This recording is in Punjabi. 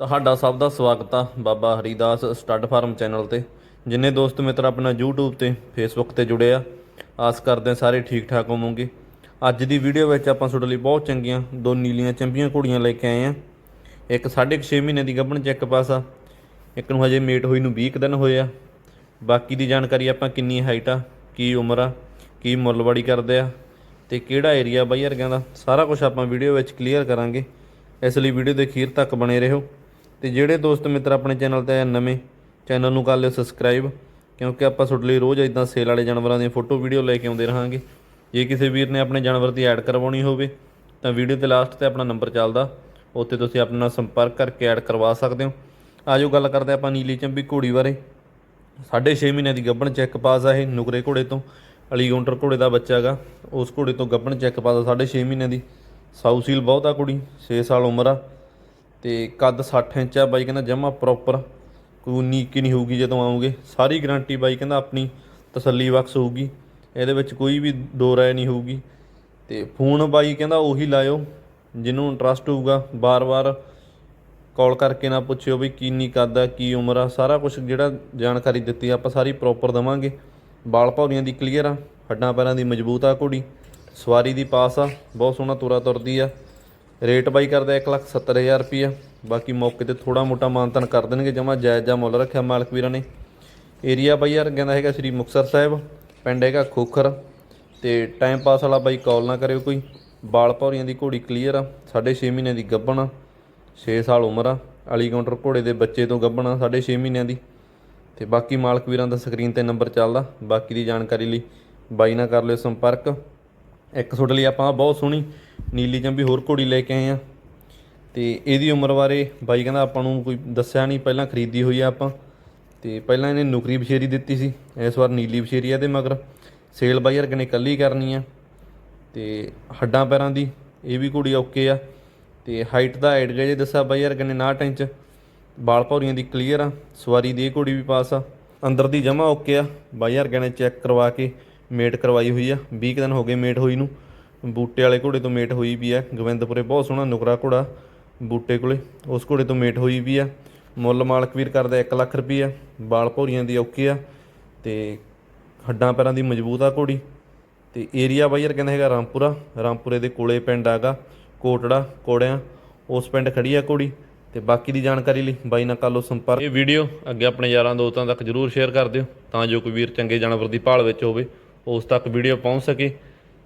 ਤੁਹਾਡਾ ਸਭ ਦਾ ਸਵਾਗਤ ਆ Baba Haridas stud farm channel ਤੇ। ਜਿੰਨੇ ਦੋਸਤ ਮਿੱਤਰ ਆਪਣਾ YouTube ਤੇ, Facebook ਤੇ ਜੁੜੇ ਆ, ਆਸ ਕਰਦੇ ਹਾਂ ਸਾਰੇ ਠੀਕ ਠਾਕ ਹੋਵੋਗੇ। ਅੱਜ ਦੀ ਵੀਡੀਓ ਵਿੱਚ ਆਪਾਂ ਤੁਹਾਡੇ ਲਈ ਬਹੁਤ ਚੰਗੀਆਂ ਦੋ ਨੀਲੀਆਂ ਚੰਬੀਆਂ ਘੋੜੀਆਂ ਲੈ ਕੇ ਆਏ ਆ। ਇੱਕ 6.5 ਮਹੀਨੇ ਦੀ ਗੱਭਣ ਚੈੱਕ ਪਾਸ ਆ। ਇੱਕ ਨੂੰ ਹਜੇ ਮੇਟ ਹੋਈ ਨੂੰ 20 ਕੁ ਦਿਨ ਹੋਏ ਆ। ਬਾਕੀ ਦੀ ਜਾਣਕਾਰੀ ਆਪਾਂ ਕਿੰਨੀ ਹਾਈਟ ਆ, ਕੀ ਉਮਰ ਆ, ਕੀ ਮੁੱਲਵਾੜੀ ਕਰਦੇ ਆ ਤੇ ਕਿਹੜਾ ਏਰੀਆ ਬਾਈ ਵਰਗਿਆਂ ਦਾ, ਸਾਰਾ ਕੁਝ ਆਪਾਂ ਵੀਡੀਓ ਵਿੱਚ ਕਲੀਅਰ ਕਰਾਂਗੇ। ਇਸ ਲਈ ਵੀਡੀਓ ਦੇ ਅਖੀਰ ਤੱਕ ਬਣੇ ਰਹੋ। ਤੇ ਜਿਹੜੇ ਦੋਸਤ ਮਿੱਤਰ ਆਪਣੇ ਚੈਨਲ ਤੇ ਆਏ ਨਵੇਂ, ਚੈਨਲ ਨੂੰ ਕਰ ਲਿਓ ਸਬਸਕ੍ਰਾਈਬ ਕਿਉਂਕਿ ਆਪਾਂ ਤੁਹਾਡੇ ਲਈ ਰੋਜ਼ ਇਦਾਂ ਸੇਲ ਵਾਲੇ ਜਾਨਵਰਾਂ ਦੀਆਂ ਫੋਟੋ ਵੀਡੀਓ ਲੈ ਕੇ ਆਉਂਦੇ ਰਹਾਂਗੇ। ਜੇ ਕਿਸੇ ਵੀਰ ਨੇ ਆਪਣੇ ਜਾਨਵਰ ਦੀ ਐਡ ਕਰਵਾਉਣੀ ਹੋਵੇ, ਤਾਂ ਵੀਡੀਓ 'ਤੇ ਲਾਸਟ ਤੇ ਆਪਣਾ ਨੰਬਰ ਚੱਲਦਾ। ਉੱਥੇ ਤੁਸੀਂ ਆਪਣੇ ਨਾਲ ਸੰਪਰਕ ਕਰਕੇ ਐਡ ਕਰਵਾ ਸਕਦੇ ਹੋ। ਆਜੋ ਗੱਲ ਕਰਦੇ ਆਪਾਂ ਨੀਲੀ ਚੰਬੀ ਘੋੜੀ ਬਾਰੇ। ਸਾਢੇ ਛੇ ਮਹੀਨੇ ਦੀ ਗੱਭਣ ਚੈੱਕ ਪਾਸ ਆ ਇਹ, ਨੁਕਰੇ ਘੋੜੇ ਤੋਂ। ਅਲੀ ਘੋੜੇ ਦਾ ਬੱਚਾ ਹੈਗਾ। ਉਸ ਘੋੜੇ ਤੋਂ ਗੱਭਣ ਚੈੱਕ ਪਾਸ ਆ ਸਾਢੇ ਛੇ ਮਹੀਨੇ ਦੀ। ਸਾਊ ਸੀਲ ਬਹੁਤ ਆ ਕੁੜੀ 6 ਸਾਲ ਉਮਰ ਆ। ਤੇ ਕੱਦ 60 ਇੰਚ ਆ ਬਾਈ, ਕਹਿੰਦਾ ਜਮਾ ਪ੍ਰੋਪਰ ਕੋਈ ਨੀਕ ਨਹੀਂ ਹੋਊਗੀ ਜਦੋਂ ਆਉਂਗੇ। ਸਾਰੀ ਗਾਰੰਟੀ ਬਾਈ ਕਹਿੰਦਾ ਆਪਣੀ ਤਸੱਲੀ ਬਖਸ਼ ਹੋਊਗੀ। ਇਹਦੇ ਵਿੱਚ ਕੋਈ ਵੀ ਦੋ ਰਾਏ ਨਹੀਂ ਹੋਊਗੀ। ਤੇ ਫੋਨ ਬਾਈ ਕਹਿੰਦਾ ਉਹੀ ਲਾਇਓ, ਜਿਹਨੂੰ ਇੰਟਰਸਟ ਹੋਊਗਾ। ਬਾਰ-ਬਾਰ ਕਾਲ ਕਰਕੇ ਨਾ ਪੁੱਛਿਓ ਵੀ ਕਿੰਨੀ ਕੱਦ ਆ, ਕੀ ਉਮਰ ਆ। ਸਾਰਾ ਕੁਝ ਜਿਹੜਾ ਜਾਣਕਾਰੀ ਦਿੱਤੀ ਆਪਾਂ ਸਾਰੀ ਪ੍ਰੋਪਰ ਦਵਾਂਗੇ। ਬਾਲ ਭੌਰੀਆਂ ਦੀ ਕਲੀਅਰ ਆ, ਹੱਡਾਂ ਪੈਰਾਂ ਦੀ ਮਜ਼ਬੂਤ ਆ ਘੋੜੀ। ਸਵਾਰੀ ਦੀ ਪਾਸ ਆ, ਬਹੁਤ ਸੋਹਣਾ ਤੁਰਾ ਤੁਰਦੀ ਆ। ਰੇਟ ਬਾਈ ਕਰਦਾ 170000 ਰੁਪਈਆ। ਬਾਕੀ ਮੌਕੇ ਤੇ ਥੋੜਾ ਮੋਟਾ ਮਾਨਤਨ ਕਰ ਦੇਣਗੇ, ਜਮਾ ਜਾਇਜ਼ ਜਾ ਮੁੱਲ ਰੱਖਿਆ ਮਾਲਕ ਵੀਰਾਂ ਨੇ। ਏਰੀਆ ਬਾਈ ਯਾਰ ਕਹਿੰਦਾ ਹੈਗਾ ਸ੍ਰੀ ਮੁਕਤਸਰ ਸਾਹਿਬ, ਪਿੰਡ ਹੈਗਾ ਖੋਖਰ। ਤੇ ਟਾਈਮ ਪਾਸ ਵਾਲਾ ਬਾਈ ਕਾਲ ਨਾ ਕਰਿਓ ਕੋਈ। ਬਾਲ ਭੌਰੀਆਂ ਦੀ ਘੋੜੀ ਕਲੀਅਰ ਆ 6.5 ਮਹੀਨੇ ਦੀ ਗੱਭਣ ਆ 6 ਸਾਲ ਉਮਰ ਆ। ਅਲੀ ਕਾਊਂਟਰ ਘੋੜੇ ਦੇ ਬੱਚੇ ਤੋਂ ਗੱਭਣ ਆ 6.5 ਮਹੀਨਿਆਂ ਦੀ। ਤੇ ਬਾਕੀ ਮਾਲਕ ਵੀਰਾਂ ਦਾ ਸਕਰੀਨ ਤੇ ਨੰਬਰ ਚੱਲਦਾ। ਬਾਕੀ ਦੀ ਜਾਣਕਾਰੀ ਲਈ ਬਾਈ ਨਾਲ ਕਰ ਲਿਓ ਸੰਪਰਕ। ਇੱਕ ਤੁਹਾਡੇ ਲਈ ਆਪਾਂ ਬਹੁਤ ਸੋਹਣੀ ਨੀਲੀ ਚੰਬੀ ਹੋਰ ਘੋੜੀ ਲੈ ਕੇ ਆਏ ਆ। ਤੇ ਇਹਦੀ ਉਮਰ ਬਾਰੇ ਬਾਈ ਕਹਿੰਦਾ ਆਪਾਂ ਨੂੰ ਕੋਈ ਦੱਸਿਆ ਨਹੀਂ, ਪਹਿਲਾਂ ਖਰੀਦੀ ਹੋਈ ਆ ਆਪਾਂ। ਤੇ ਪਹਿਲਾਂ ਇਹਨੇ ਨੁਕਰੀ ਬਸ਼ੇਰੀ ਦਿੱਤੀ ਸੀ, ਇਸ ਵਾਰ ਨੀਲੀ ਬਸ਼ੇਰੀ ਆ ਇਹਦੇ ਮਗਰ। ਸੇਲ ਬਾਈ ਹਰ ਨੇ ਇਕੱਲੀ ਕਰਨੀ ਆ। ਤੇ ਹੱਡਾਂ ਪੈਰਾਂ ਦੀ ਇਹ ਵੀ ਘੋੜੀ ਓਕੇ ਆ। ਤੇ ਹਾਈਟ ਦਾ ਐਡ ਜੇ ਦੱਸਿਆ ਬਾਈ ਹਰ ਕਹਿੰਦੇ 59 ਇੰਚ ਬਾਲ ਭੌਰੀਆਂ ਦੀ ਕਲੀਅਰ ਆ, ਸਵਾਰੀ ਦੀ ਇਹ ਘੋੜੀ ਵੀ ਪਾਸ ਆ। ਅੰਦਰ ਦੀ ਜਮਾ ਓਕੇ ਆ। ਬਾਈ ਹਰ ਕਹਿੰਦੇ ਚੈੱਕ ਕਰਵਾ ਕੇ ਮੇਟ ਕਰਵਾਈ ਹੋਈ ਆ। 20 ਕੁ ਦਿਨ ਹੋ ਗਏ ਮੇਟ ਹੋਈ ਨੂੰ। ਬੂਟੇ ਵਾਲੇ ਘੋੜੇ ਤੋਂ ਮੇਟ ਹੋਈ ਵੀ ਹੈ ਗੋਬਿੰਦਪੁਰੇ ਬਹੁਤ ਸੋਹਣਾ ਨੁਕਰਾ ਘੋੜਾ ਬੂਟੇ ਕੋਲੇ, ਉਸ ਘੋੜੇ ਤੋਂ ਮੇਟ ਹੋਈ ਵੀ ਆ। ਮੁੱਲ ਮਾਲਕ ਵੀਰ ਕਰਦਾ 1 ਲੱਖ ਰੁਪਈਆ, ਬਾਲ ਭੌਰੀਆਂ ਦੀ ਓਕੇ ਆ ਤੇ ਹੱਡਾਂ ਪੈਰਾਂ ਦੀ ਮਜ਼ਬੂਤ ਆ ਘੋੜੀ ਤੇ ਏਰੀਆ ਬਾਈ ਕਹਿੰਦਾ ਹੈਗਾ ਰਾਮਪੁਰਾ, ਰਾਮਪੁਰੇ ਦੇ ਕੋਲੇ ਪਿੰਡ ਆਗਾ, ਕੋਟੜਾ, ਕੋੜਿਆਂ, ਉਸ ਪਿੰਡ ਖੜੀ ਆ ਘੋੜੀ ਤੇ ਬਾਕੀ ਦੀ ਜਾਣਕਾਰੀ ਲਈ ਬਾਈ ਨਾਲ ਕਰ ਲਓ ਸੰਪਰਕ ਇਹ ਵੀਡੀਓ ਅੱਗੇ ਆਪਣੇ ਯਾਰਾਂ ਦੋਸਤਾਂ ਤੱਕ ਜਰੂਰ ਸ਼ੇਅਰ ਕਰ ਦਿਓ, ਤਾਂ ਜੋ ਕੋਈ ਵੀਰ ਚੰਗੇ ਜਾਨਵਰ ਦੀ ਭਾਲ ਵਿੱਚ ਹੋਵੇ, ਉਸ ਤੱਕ ਵੀਡੀਓ ਪਹੁੰਚ ਸਕੇ।